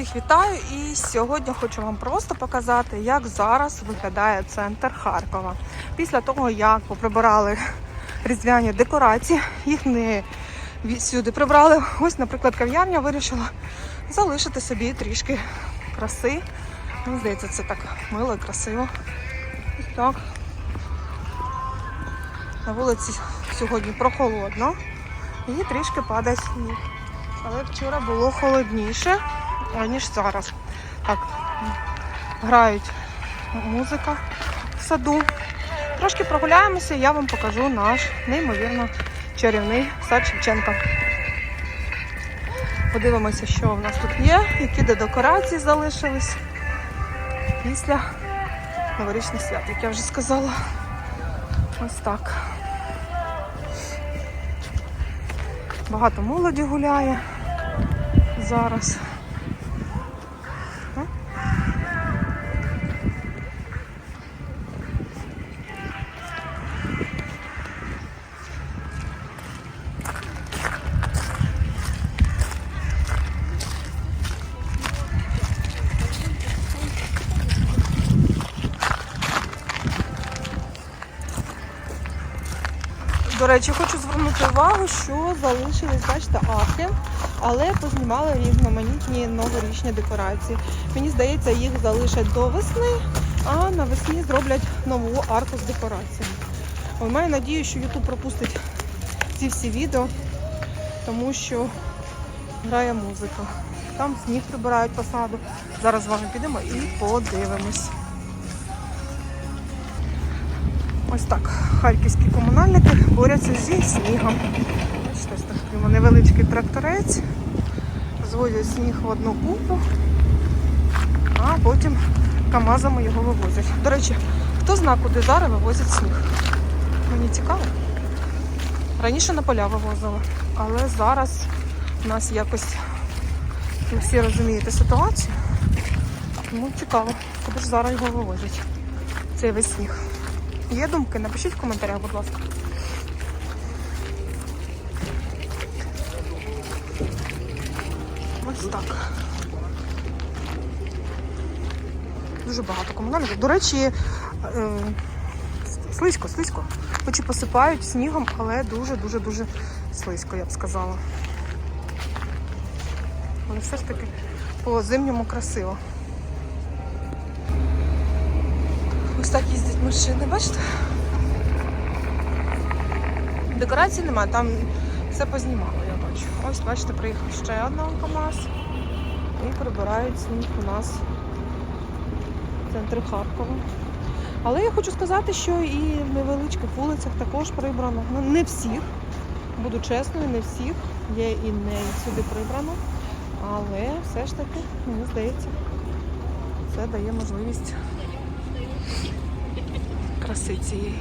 Всіх вітаю і сьогодні хочу вам просто показати, як зараз виглядає центр Харкова. Після того, як поприбирали різдвяні декорації, їх не всюди прибрали. Ось, наприклад, кав'ярня вирішила залишити собі трішки краси. Мені здається, це так мило і красиво. Ось так. На вулиці сьогодні прохолодно і трішки падає сніг. Але вчора було холодніше, ніж зараз. Так, грають музика в саду. Трошки прогуляємося, я вам покажу наш неймовірно чарівний сад Шевченка. Подивимося, що в нас тут є, які де декорації залишились після новорічних свят, як я вже сказала. Ось так. Багато молоді гуляє зараз. До речі, хочу звернути увагу, що залишились, бачите, арки, але познімали різноманітні новорічні декорації. Мені здається, їх залишать до весни, а навесні зроблять нову арку з декораціями. Маю надію, що YouTube пропустить ці всі відео, тому що грає музика. Там сніг прибирають посаду. Зараз з вами підемо і подивимось. Ось так харківські комунальники борються зі снігом. Ось такий невеличкий тракторець. Звозять сніг в одну купу, а потім КАМАЗами його вивозять. До речі, хто зна, куди зараз вивозять сніг? Мені цікаво. Раніше на поля вивозили, але зараз у нас якось ви всі розумієте ситуацію. Тому цікаво, куди ж зараз його вивозять. Цей весь сніг. Є думки? Напишіть в коментарях, будь ласка. Ось так. Дуже багато комунальників. До речі, е, слизько, слизько. Хоч і посипають снігом, але дуже-дуже-дуже слизько, я б сказала. Але все ж таки по зимньому красиво. Ось так їздять машини, бачите? Декорацій немає, там все познімало, я бачу. Ось, бачите, приїхав ще один КАМАЗ і прибирають сніг у нас в центрі Харкова. Але я хочу сказати, що і в невеличких вулицях також прибрано. Ну, не всіх, буду чесною, не всіх. Є і не всюди прибрано. Але все ж таки, мені здається, це дає можливість краси цієї.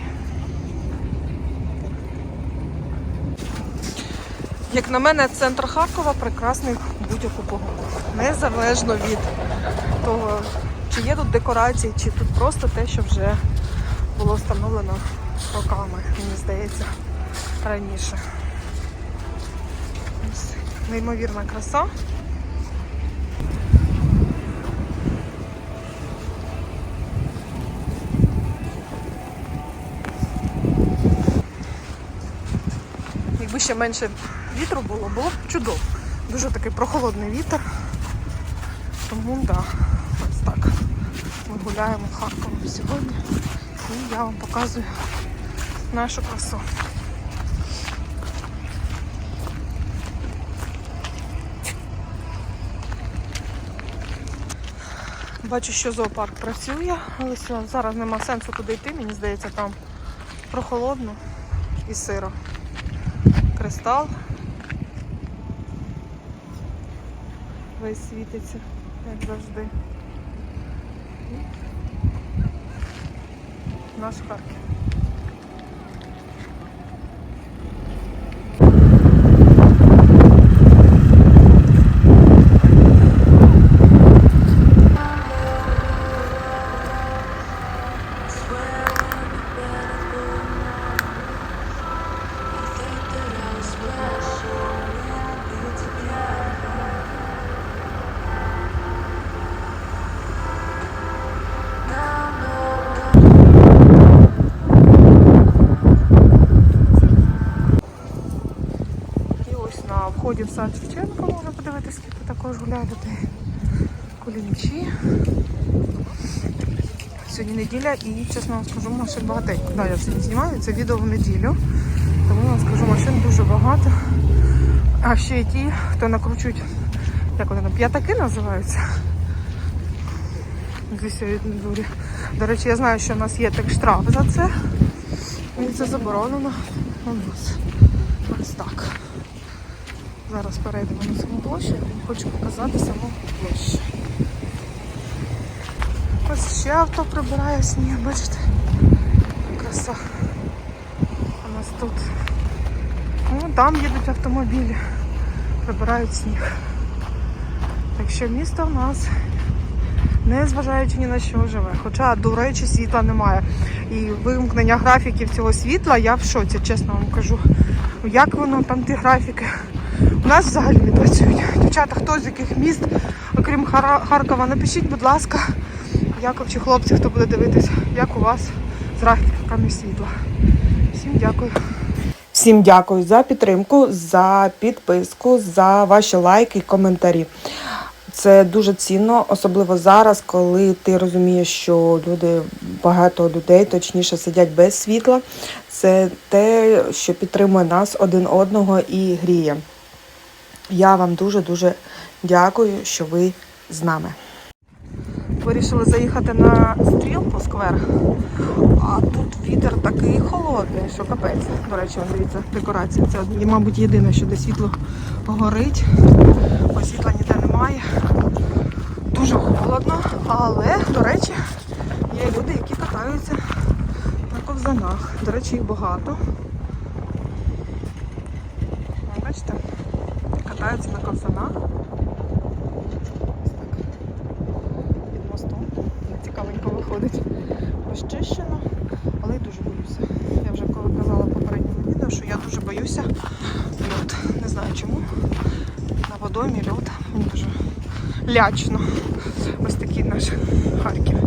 Як на мене, центр Харкова прекрасний будь-яку погоду. Незалежно від того, чи є тут декорації, чи тут просто те, що вже було встановлено роками, мені здається, раніше. Ось Неймовірна краса. Ще менше вітру було, було б чудово. Дуже такий прохолодний вітер. Тому да, ось так. Ми гуляємо Харковом сьогодні. І я вам показую нашу красу. Бачу, що зоопарк працює, але зараз нема сенсу туди йти, мені здається, там прохолодно і сиро. Кристал. Весь світиться, як завжди. Наш Харків. Сад Шевченка можна подивитися, скільки також гуляє. Кулінчі. Сьогодні неділя і, чесно вам скажу, машин багатенько. Да, я сьогодні знімаю це відео в неділю. Тому вам скажу, машин дуже багато. А ще й ті, хто накручують, як вони там, п'ятаки називаються. Дворі. До речі, я знаю, що в нас є так штраф за це. І це заборонено у нас. Ось так. Зараз перейдемо на саму площу. Хочу показати саму площу. Ось ще авто прибирає сніг, бачите? Краса. У нас тут. Ну, там їдуть автомобілі, прибирають сніг. Так що місто в нас, не зважаючи ні на що, живе. Хоча, до речі, світла немає. І вимкнення графіків цього світла, я в шоці, чесно вам кажу. Як воно там ті графіки? У нас взагалі не працюють. Дівчата, хто з яких міст, окрім Харкова, напишіть, будь ласка, як чи хлопці, хто буде дивитися, як у вас з графіками світла. Всім дякую. Всім дякую за підтримку, за підписку, за ваші лайки і коментарі. Це дуже цінно, особливо зараз, коли ти розумієш, що люди, багато людей, точніше, сидять без світла. Це те, що підтримує нас один одного і гріє. Я вам дуже-дуже дякую, що ви з нами. Вирішили заїхати на стрілку сквер, а тут вітер такий холодний, що капець. До речі, дивіться, декорація. Це, мабуть, єдине, що де світло горить. Бо світла ніде немає. Дуже холодно, але, до речі, є люди, які катаються на ковзанах. До речі, їх багато. Вон, Бачите? Катаються на ковзанах. Ось так. Під мостом. Цікавенько виходить. Розчищено, але й дуже боюся. Я вже коли казала попередньому відео, що я дуже боюся льот. Не знаю чому. На водоймі льот. Мені дуже лячно. Ось такий наш Харків.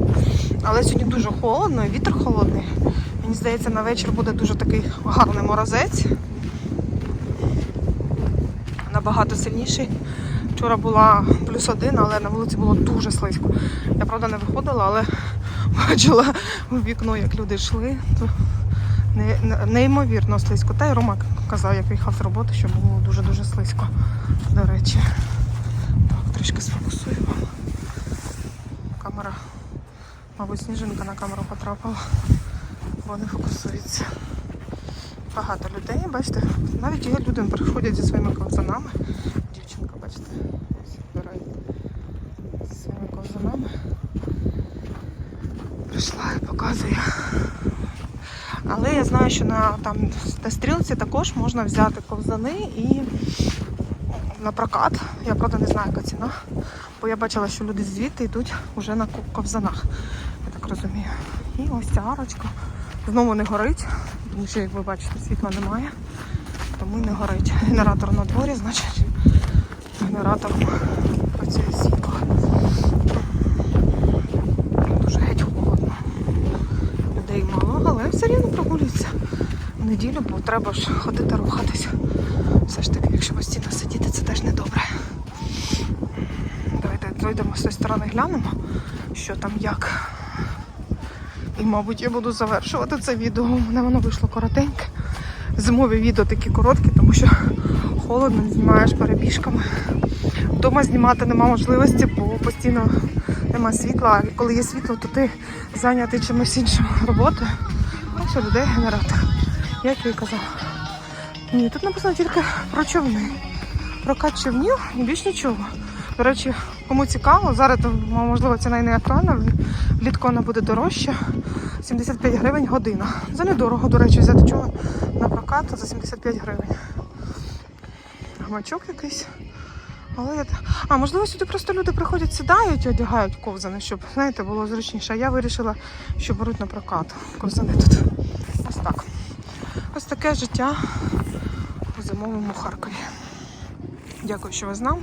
Але сьогодні дуже холодно, і вітер холодний. Мені здається, на вечір буде дуже такий гарний морозець. Набагато сильніший. Вчора була плюс один, але на вулиці було дуже слизько. Я правда не виходила, але бачила у вікно, як люди йшли. То не- не- неймовірно слизько. Та й Рома казав, як їхав з роботи, що було дуже-дуже слизько. До речі. Так, трішки сфокусую. Камера, мабуть, сніжинка на камеру потрапила, бо не фокусується. Багато людей, бачите, навіть є люди приходять зі своїми ковзанами. Дівчинка, бачите, збирає зі своїми ковзанами. Прийшла і показує. Але я знаю, що на, там, на стрілці також можна взяти ковзани і на прокат. Я правда не знаю, яка ціна. Бо я бачила, що люди звідти йдуть вже на ковзанах. Я так розумію. І ось ця арочка. Знову не горить, тому що, як ви бачите, світла немає. Тому не горить. Генератор на дворі, значить, генератором працює світло. Дуже геть холодно. Людей мало, але все рівно прогулюються. В неділю, бо треба ж ходити рухатися. Все ж таки, якщо постійно сидіти, це теж не добре. Давайте зайдемо з цієї сторони глянемо, що там як. І, мабуть, я буду завершувати це відео. У мене воно вийшло коротеньке. Зимові відео такі короткі, тому що холодно, знімаєш перебіжками. Вдома знімати нема можливості, бо постійно нема світла. А коли є світло, то ти зайнятий чимось іншим роботою. Ось у людей генератор. Як я і казав. Ні, тут написано тільки про човни. Прокат човнів і більш нічого. До речі, кому цікаво, зараз можливо ціна і не актуальна, влітку вона буде дорожча. 75 гривень година. За недорого, до речі, взяти чого на прокат за 75 гривень. Гамачок якийсь. Але я... А, можливо, сюди просто люди приходять, сідають і одягають ковзани, щоб, знаєте, було зручніше. А я вирішила, що беруть на прокат ковзани тут. Ось так. Ось таке життя у зимовому Харкові. Дякую, що ви з нами.